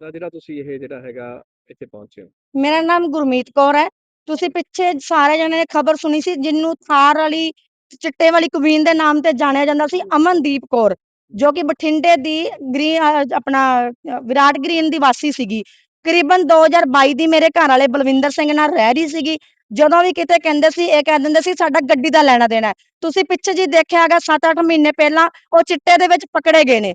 ਤਾਂ ਜਿਹੜਾ ਤੁਸੀਂ ਇਹ ਜਿਹੜਾ ਹੈਗਾ ਇੱਥੇ ਪਹੁੰਚੇ ਹੋ? ਮੇਰਾ ਨਾਮ ਗੁਰਮੀਤ ਕੌਰ ਹੈ। ਤੁਸੀਂ ਪਿੱਛੇ ਸਾਰੇ ਜਣੇ ਨੇ ਖਬਰ ਸੁਣੀ ਸੀ ਜਿਹਨੂੰ ਥਾਰ ਵਾਲੀ, ਚਿੱਟੇ ਵਾਲੀ ਕੁਵੀਨ ਦੇ ਨਾਮ ਤੇ ਜਾਣਿਆ ਜਾਂਦਾ ਸੀ, ਅਮਨਦੀਪ ਕੌਰ, ਜੋ ਕਿ ਬਠਿੰਡੇ ਦੀ ਗ੍ਰੀ ਅਹ ਆਪਣਾ, ਅਹ, ਵਿਰਾਟ ਗ੍ਰੀਨ ਦੀ ਵਾਸੀ ਸੀਗੀ। ਕਰੀਬਨ 2022 ਦੀ ਮੇਰੇ ਘਰ ਵਾਲੇ ਬਲਵਿੰਦਰ ਸਿੰਘ ਨਾਲ ਰਹਿ ਰਹੀ ਸੀਗੀ। ਜਦੋਂ ਵੀ ਕਿਤੇ ਕਹਿੰਦੇ ਸੀ, ਇਹ ਕਹਿ ਦਿੰਦੇ ਸੀ, ਸਾਡਾ ਗੱਡੀ ਦਾ ਲੈਣਾ ਦੇਣਾ ਹੈ। ਤੁਸੀਂ ਪਿੱਛੇ ਜੀ ਦੇਖਿਆ ਹੈਗਾ 7-8 ਮਹੀਨੇ ਪਹਿਲਾਂ ਉਹ ਚਿੱਟੇ ਦੇ ਵਿੱਚ ਪਕੜੇ ਗਏ ਨੇ।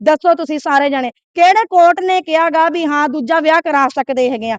ਦੱਸੋ ਤੁਸੀਂ ਸਾਰੇ ਜਣੇ, ਕਿਹੜੇ ਕੋਰਟ ਨੇ ਕਿਹਾਗਾ ਵੀ ਹਾਂ ਦੂਜਾ ਵਿਆਹ ਕਰਾ ਸਕਦੇ ਹੈਗੇ ਆ?